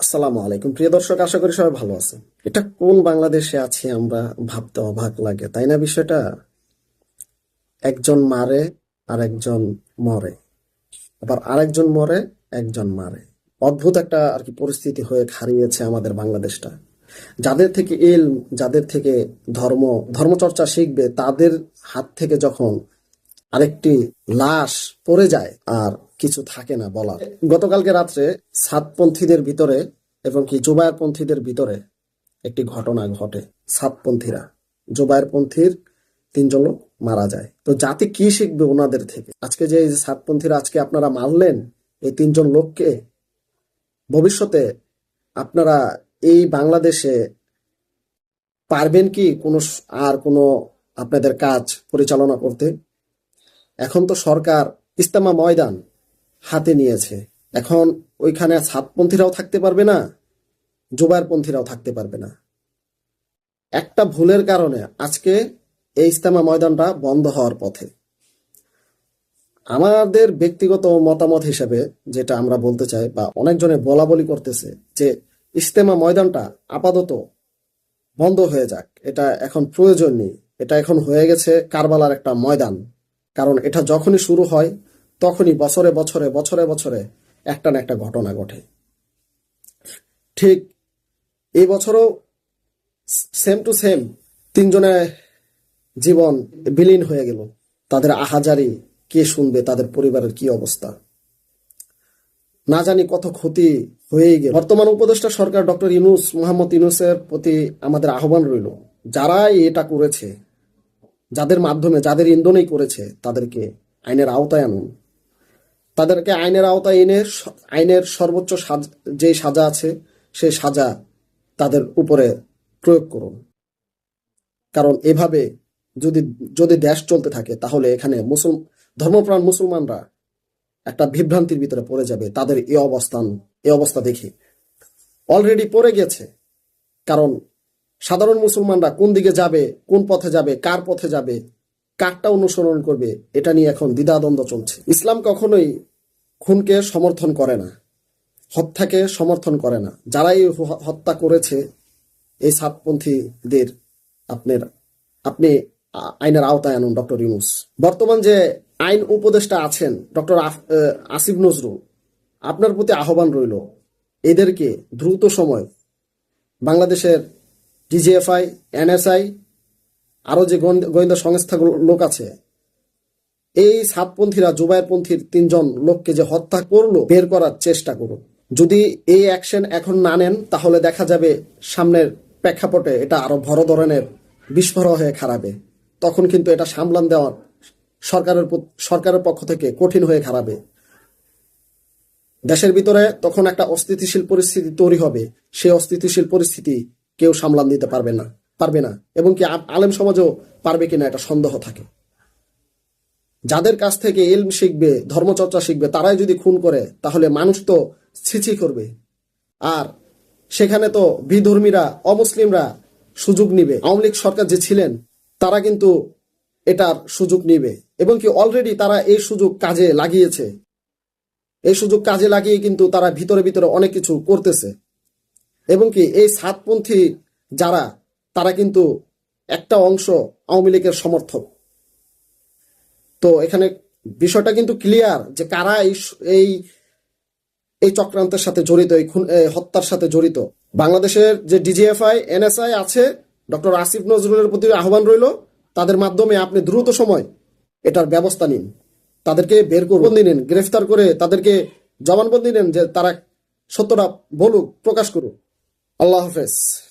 আসসালামু আলাইকুম। প্রিয় দর্শক, আশা করি সবাই ভালো আছেন। এটা কোন বাংলাদেশে আছি আমরা ভাবতে অবাক লাগে, তাই না বিষয়টা? একজন মারে আর একজন মরে। আবার আরেকজন মরে, একজন মারে। অদ্ভুত একটা আর কি পরিস্থিতি হয়ে হারিয়েছে আমাদের বাংলাদেশটা। যাদের থেকে এল যাদের থেকে ধর্ম, ধর্মচর্চা শিখবে, তাদের হাত থেকে যখন আরেকটি লাশ পড়ে যায় আর কিছু থাকে না বলার। গতকালকে রাত্রে সাতপন্থীদের ভিতরে এবং কি জুবায়ের পন্থীদের ভিতরে একটি ঘটনা ঘটে। সাতপন্থীরা জুবায়ের পন্থীর তিনজন লোক মারা যায়। তো জাতি কি শিখবে ওনাদের থেকে? আজকে যে সাতপন্থীরা আজকে আপনারা মারলেন, এই তিনজন লোককে ভবিষ্যতে আপনারা এই বাংলাদেশে পারবেন কি কোনো আর কোনো আপনাদের কাজ পরিচালনা করতে? এখন তো সরকার ইস্তেমা ময়দান হাতে নিয়েছে। এখন ওইখানে সাতপন্থীরাও থাকতে পারবে না জুবায়েরপন্থীরাও থাকতে পারবে না। একটা ভুলের কারণে আজকে এই ইস্তেমা ময়দানটা বন্ধ হওয়ার পথে। আমাদের ব্যক্তিগত মতামত হিসেবে যেটা আমরা বলতে চাই বা অনেকজনে বলা বলি করতেছে যে ইস্তেমা ময়দানটা আপাতত বন্ধ হয়ে যাক। এটা এখন প্রয়োজন নেই। এটা এখন হয়ে গেছে কারবালার একটা ময়দান। কারণ এটা যখনই শুরু হয়, তখনই বছরে বছরে বছরে বছরে একটা না একটা ঘটনা ঘটে। ঠিক এই বছরও সেম টু সেম তিনজনের জীবন বিলীন হয়ে গেল। তাদের আহাজারি কে শুনবে, তাদের পরিবারের কি অবস্থা? না জানি কত ক্ষতি হয়েই গেল। বর্তমান উপদেষ্টা সরকার ডক্টর ইউনুস, মোহাম্মদ ইউনুসের প্রতি আমাদের আহ্বান রইল, যারাই এটা করেছে যাদের মাধ্যমে, যাদের ইন্ধনেই করেছে, তাদেরকে আইনের আওতায় আনুন। তাদেরকে আইনের আওতায় এনে আইনের সর্বোচ্চ যে সাজা আছে সেই সাজা তাদের উপরে প্রয়োগ করুন। কারণ এভাবে যদি যদি দেশ চলতে থাকে, তাহলে এখানে মুসল ধর্মপ্রাণ মুসলমানরা একটা বিভ্রান্তির ভিতরে পড়ে যাবে। তাদের এ অবস্থান, এ অবস্থা দেখে। অলরেডি পড়ে গেছে। কারণ সাধারণ মুসলমানরা কোন দিকে যাবে, কোন পথে যাবে, কার পথে যাবে, কারটা অনুসরণ করবে, এটা নিয়ে এখন দ্বিধাদ্বন্দ্ব চলছে। ইসলাম কখনোই খুনকে সমর্থন করে না, হত্যাকে সমর্থন করে না। যারা এই হত্যা করেছে, এই সাতপন্থীদের আপনার, আপনি আইনের আওতায় আনুন ডক্টর ইউনুস। বর্তমান যে আইন উপদেষ্টা আছেন, ডক্টর আসিফ নজরুল, আপনার প্রতি আহ্বান রইল, এদেরকে দ্রুত সময় বাংলাদেশের ডিজিএফআই এনএসআই আরও যে গোয়েন্দা সংস্থাগুলো লোক আছে, এই সাতপন্থীরা জুবায়েরপন্থীর তিনজন লোককে যে হত্যা করল, বের করার চেষ্টা করুন। যদি এই অ্যাকশন এখন না নেন, তাহলে দেখা যাবে সামনের প্রেক্ষাপটে এটা আরও বড় ধরনের বিস্ফোরণ হয়ে খারাবে তখন কিন্তু এটা সামলান দেওয়ার সরকারের সরকারের পক্ষ থেকে কঠিন হয়ে খারাবে দেশের ভিতরে তখন একটা অস্থিতিশীল পরিস্থিতি তৈরি হবে। সেই অস্থিতিশীল পরিস্থিতি কেউ সামলান দিতে পারবে না পারবে না। এবং কি আলেম সমাজও পারবে কিনা এটা সন্দেহ থাকে। যাদের কাছ থেকে ইলম শিখবে, ধর্মচর্চা শিখবে, তারাই যদি খুন করে, তাহলে মানুষ তো ছিছি করবে। আর সেখানে তো বিধর্মীরা, অমুসলিমরা সুযোগ নিবে। আওয়ামী লীগ সরকার যে ছিলেন, তারা কিন্তু এটার সুযোগ নিবে। এবং কি অলরেডি তারা এই সুযোগ কাজে লাগিয়েছে। এই সুযোগ কাজে লাগিয়ে কিন্তু তারা ভিতরে ভিতরে অনেক কিছু করতেছে। এবং কি এই সাতপন্থী যারা, তারা কিন্তু একটা অংশ আওয়ামী লীগের সমর্থক। তো এখানে বিষয়টা কিন্তু ক্লিয়ার যে কারা এই এই চক্রান্তের সাথে জড়িত, এই খুন হত্যার সাথে জড়িত। বাংলাদেশের যে ডিজিএফআই এনএসআই আছে, ডক্টর আসিফ নজরুলের প্রতি আহ্বান রইল, তাদের মাধ্যমে আপনি দ্রুত সময় এটার ব্যবস্থা নিন। তাদেরকে বের করুন। নিন, গ্রেফতার করে তাদেরকে জবানবন্দি নেন যে তারা সত্যটা বলুক, প্রকাশ করুক। Olá, Hafiz.